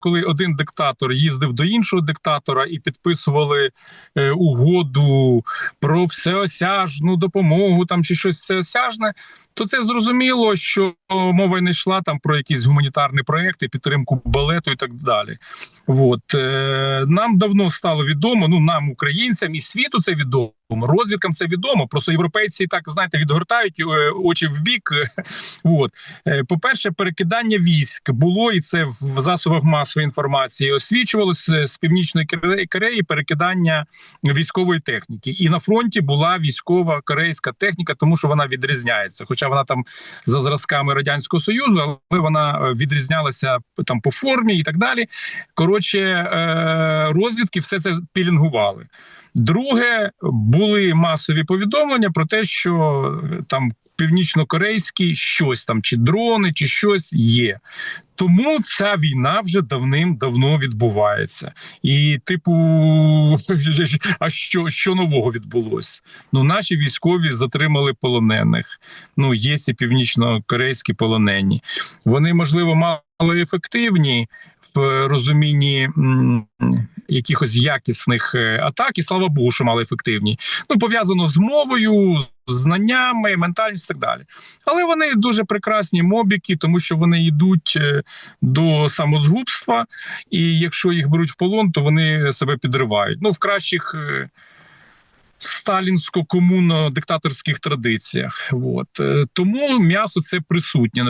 коли один диктатор їздив до іншого диктатора і підписували е, угоду про всеосяжну допомогу там чи щось всеосяжне, то це зрозуміло, що мова не йшла там про якісь гуманітарні проекти, підтримку балету і так далі. От е, нам давно стало відомо, ну нам, українцям, і світу це відомо. Розвідкам це відомо. Просто європейці так знаєте відгортають е, очі в бік. От Е, по-перше, перекидання військ було і це в засобах масової інформації освічувалося з північної Кореї перекидання військової техніки. І на фронті була військова корейська техніка, тому що вона відрізняється. Хоча вона там за зразками радянського союзу, але вона е, відрізнялася там по формі і так далі. Коротше, е, розвідки все це пілінгували. Друге, були масові повідомлення про те, що е, там північнокорейські щось там, чи дрони, чи щось є. Тому ця війна вже давним-давно відбувається. І, типу, а що, що нового відбулося? Ну, наші військові затримали полонених. Ну, є ці північно-корейські полонені. Вони, можливо, мало ефективні в розумінні якихось якісних е, атак, і слава Богу, що мали ефективні. Ну, пов'язано з мовою, знаннями, ментальністю і так далі. Але вони дуже прекрасні мобіки, тому що вони йдуть е, до самозгубства, і якщо їх беруть в полон, то вони себе підривають. Ну, в кращих. е, Сталінсько-комунно-диктаторських традиціях, от Е, тому м'ясо це присутнє